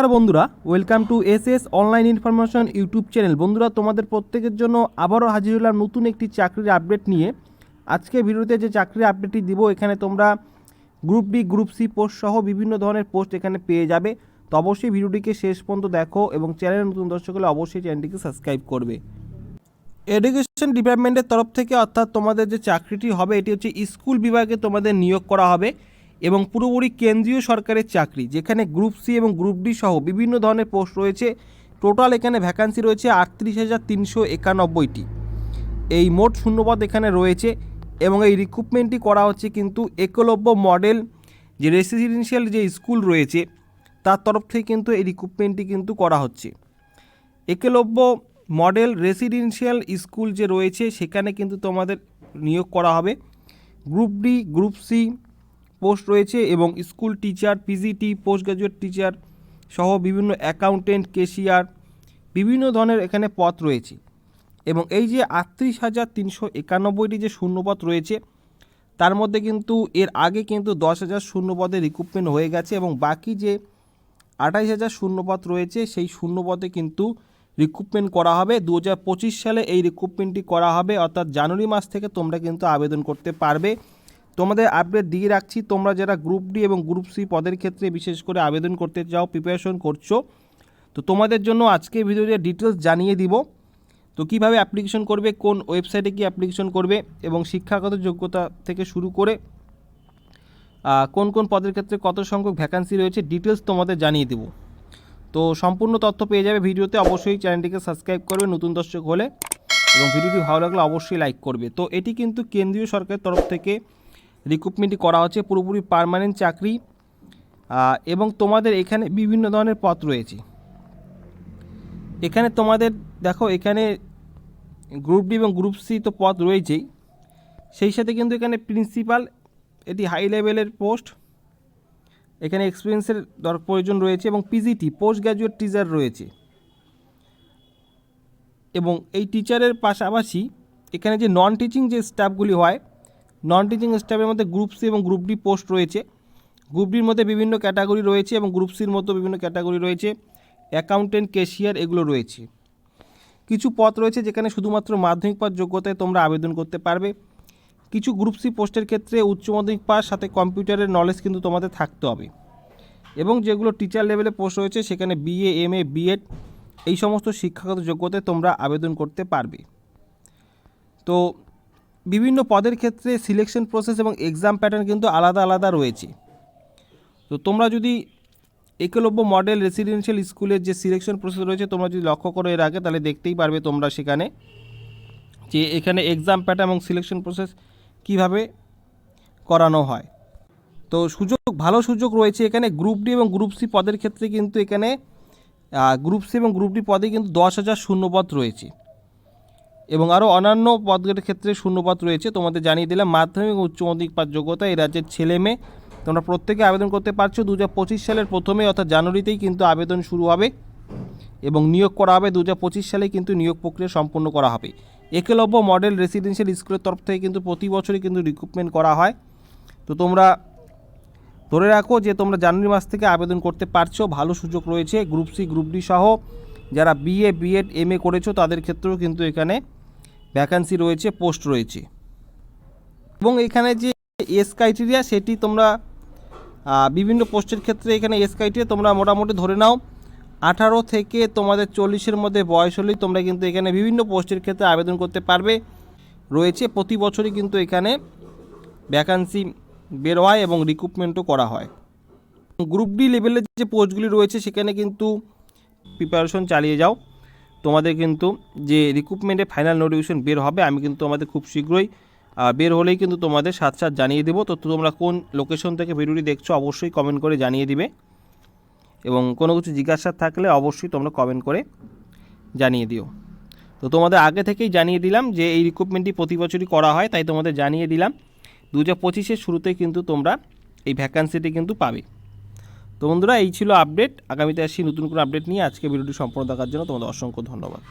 নমস্কার বন্ধুরা welcome to S S online information YouTube channel বন্ধুরা, তোমাদের প্রত্যেকের জন্য আবারও হাজির হলাম নতুন একটি চাকরির আপডেট নিয়ে। আজকে ভিডিওতে যে চাকরির আপডেটটি দিব, এখানে তোমরা group D group C post সহ বিভিন্ন ধরনের পোস্ট এখানে পেয়ে যাবে। তো অবশ্যই ভিডিওটিকে শেষ পর্যন্ত দেখো এবং চ্যানেলের নতুন দর্শক হলে অবশ্যই চ্যানেলটিকে সাবস্ক্রাইব করবে। এডুকেশন ডিপার্টমেন্টের তরফ থেকে অর্থাৎ তোমাদের যে চাকরিটি হবে, এটি হচ্ছে স্কুল বিভাগে তোমাদের নিয়োগ করা হবে। এবং পুরোপুরি কেন্দ্রীয় সরকারের চাকরি, যেখানে গ্রুপ সি এবং গ্রুপ ডি সহ বিভিন্ন ধরনের পোস্ট রয়েছে। টোটাল এখানে ভ্যাকান্সি রয়েছে আটত্রিশ হাজার তিনশো একানব্বইটি। এই মোট শূন্যপদ এখানে রয়েছে এবং এই রিক্রুটমেন্টটি করা হচ্ছে কিন্তু একলব্য মডেল যে রেসিডেন্সিয়াল যে স্কুল রয়েছে, তার তরফ থেকে কিন্তু এই রিক্রুটমেন্টটি কিন্তু করা হচ্ছে। একলব্য মডেল রেসিডেন্সিয়াল স্কুল যে রয়েছে, সেখানে কিন্তু তোমাদের নিয়োগ করা হবে। Group D group C post রয়েছে এবং school teacher, PGT post graduate teacher সহ বিভিন্ন অ্যাকাউন্টেন্ট কেশিয়ার বিভিন্ন ধরনের এখানে পদ রয়েছে। এবং এই যে আটত্রিশ হাজার তিনশো একানব্বইটি যে শূন্যপদ রয়েছে, তার মধ্যে কিন্তু এর আগে কিন্তু দশ হাজার শূন্যপদে রিক্রুটমেন্ট হয়ে গেছে এবং বাকি যে আঠাইশ হাজার শূন্যপদ রয়েছে, সেই শূন্যপদে কিন্তু রিক্রুটমেন্ট করা হবে। দু হাজার পঁচিশ সালে এই রিক্রুটমেন্টটি করা হবে, অর্থাৎ জানুয়ারি মাস থেকে তোমরা কিন্তু আবেদন করতে পারবে। তোমাদের আপডেট দিয়ে রাখছি, তোমরা যারা গ্রুপ ডি এবং গ্রুপ সি পদের ক্ষেত্রে বিশেষ করে আবেদন করতে চাও প্রিপারেশন করছ, তো তোমাদের জন্য আজকে ভিডিওতে ডিটেলস জানিয়ে দিব, তো কীভাবে অ্যাপ্লিকেশন করবে, কোন ওয়েবসাইটে কি অ্যাপ্লিকেশন করবে এবং শিক্ষাগত যোগ্যতা থেকে শুরু করে কোন কোন পদের ক্ষেত্রে কত সংখ্যক ভ্যাকান্সি রয়েছে ডিটেলস তোমাদের জানিয়ে দেবো। তো সম্পূর্ণ তথ্য পেয়ে যাবে ভিডিওতে, অবশ্যই চ্যানেলটিকে সাবস্ক্রাইব করবে নতুন দর্শক হলে এবং ভিডিওটি ভালো লাগলে অবশ্যই লাইক করবে। তো এটি কিন্তু কেন্দ্রীয় সরকারের তরফ থেকে রিক্রুটমেন্টটি করা হচ্ছে, পুরোপুরি পার্মানেন্ট চাকরি এবং তোমাদের এখানে বিভিন্ন ধরনের পথ রয়েছে। এখানে তোমাদের, দেখো, এখানে গ্রুপ ডি এবং গ্রুপ সি তো পদ রয়েছেই। সেই সাথে কিন্তু এখানে প্রিন্সিপাল এটি হাই লেভেলের পোস্ট এখানে এক্সপিরিয়েন্সের দর প্রয়োজন রয়েছে এবং পিজিটি পোস্ট গ্র্যাজুয়েট টিচার রয়েছে। এবং এই টিচারের পাশাপাশি এখানে যে নন টিচিং যে স্টাফগুলি হয় নন টিচিং স্টাফের মধ্যে গ্রুপ সি এবং গ্রুপ ডি পোস্ট রয়েছে। গ্রুপ ডির মধ্যে বিভিন্ন ক্যাটাগরি রয়েছে এবং গ্রুপ সির মতো বিভিন্ন ক্যাটাগরি রয়েছে। অ্যাকাউন্টেন্ট ক্যাশিয়ার এগুলো রয়েছে। কিছু পথ রয়েছে যেখানে শুধুমাত্র মাধ্যমিক পাস যোগ্যতায় তোমরা আবেদন করতে পারবে। কিছু গ্রুপ সি পোস্টের ক্ষেত্রে উচ্চ মাধ্যমিক পাস, সাথে কম্পিউটারের নলেজ কিন্তু তোমাদের থাকতে হবে। এবং যেগুলো টিচার লেভেলে পোস্ট রয়েছে, সেখানে বিএ এম এ বিএড এই সমস্ত শিক্ষাগত যোগ্যতায় তোমরা আবেদন করতে পারবে। তো বিভিন্ন পদের ক্ষেত্রে সিলেকশন প্রসেস এবং এক্সাম প্যাটার্ন কিন্তু আলাদা আলাদা রয়েছে। তো তোমরা যদি একলব্য মডেল রেসিডেন্সিয়াল স্কুলের যে সিলেকশন প্রসেস রয়েছে, তোমরা যদি লক্ষ্য করো এর আগে, তাহলে দেখতেই পারবে তোমরা সেখানে যে এখানে এক্সাম প্যাটার্ন এবং সিলেকশন প্রসেস কীভাবে করানো হয়। তো সুযোগ, ভালো সুযোগ রয়েছে এখানে গ্রুপ ডি এবং গ্রুপ সি পদের ক্ষেত্রে কিন্তু এখানে গ্রুপ সি এবং গ্রুপ ডি পদে কিন্তু দশ হাজার শূন্যপদ রয়েছে। এবং আরও অন্যান্য পদের ক্ষেত্রে শূন্যপদ রয়েছে। তোমাদের জানিয়ে দিলাম, মাধ্যমিক উচ্চ মাধ্যমিক পাস যোগ্যতা এই রাজ্যের ছেলে মেয়ে। তোমরা প্রত্যেকে আবেদন করতে পারছ। দু হাজার পঁচিশ সালের প্রথমে অর্থাৎ জানুয়ারিতেই কিন্তু আবেদন শুরু হবে এবং নিয়োগ করা হবে। দু হাজার পঁচিশ সালে কিন্তু নিয়োগ প্রক্রিয়া সম্পন্ন করা হবে। একলব্য মডেল রেসিডেন্সিয়াল স্কুলের তরফ থেকে কিন্তু প্রতি বছরই কিন্তু রিক্রুটমেন্ট করা হয়। তো তোমরা ধরে রাখো যে তোমরা জানুয়ারি মাস থেকে আবেদন করতে পারছ। ভালো সুযোগ রয়েছে। গ্রুপ সি গ্রুপ ডি সহ যারা বিএ বিএড এম এ করেছ, তাদের ক্ষেত্রেও কিন্তু এখানে ভ্যাকান্সি রয়েছে পোস্ট রয়েছে। এবং এখানে যে এস ক্রাইটেরিয়া সেটি তোমরা বিভিন্ন পোস্টের ক্ষেত্রে এখানে এস ক্রাইটেরিয়া তোমরা মোটামুটি ধরে নাও। আঠারো থেকে তোমাদের চল্লিশের মধ্যে বয়স হলেই তোমরা কিন্তু এখানে বিভিন্ন পোস্টের ক্ষেত্রে আবেদন করতে পারবে। রয়েছে, প্রতি বছরই কিন্তু এখানে ভ্যাকান্সি বের হয় এবং রিক্রুটমেন্টও করা হয়। গ্রুপ ডি লেভেলের যে পোস্টগুলি রয়েছে, সেখানে কিন্তু প্রিপারেশন চালিয়ে যাও। তোমাদের কিন্তু যে রিক্রুটমেন্টের ফাইনাল নোটিফিকেশন বের হবে, আমি কিন্তু তোমাদের খুব শীঘ্রই বের হলেই কিন্তু তোমাদের সাথে সাথে জানিয়ে দেবো। তো তোমরা কোন লোকেশন থেকে ভিডিওটি দেখছ অবশ্যই কমেন্ট করে জানিয়ে দিবে। এবং কোনো কিছু জিজ্ঞাসা থাকলে অবশ্যই তোমরা কমেন্ট করে জানিয়ে দিও। তো তোমাদের আগে থেকেই জানিয়ে দিলাম যে এই রিক্রুটমেন্টটি প্রতি বছরই করা হয়, তাই তোমাদের জানিয়ে দিলাম। দু হাজার পঁচিশের শুরুতেই কিন্তু তোমরা এই ভ্যাকান্সিটি কিন্তু পাবে। তো বন্ধুরা, এই ছিল আপডেট আগামীতে আসি নতুন কোনো আপডেট নিয়ে। আজকে ভিডিওটি সম্পূর্ণ দেখার জন্য তোমাদের অসংখ্য ধন্যবাদ।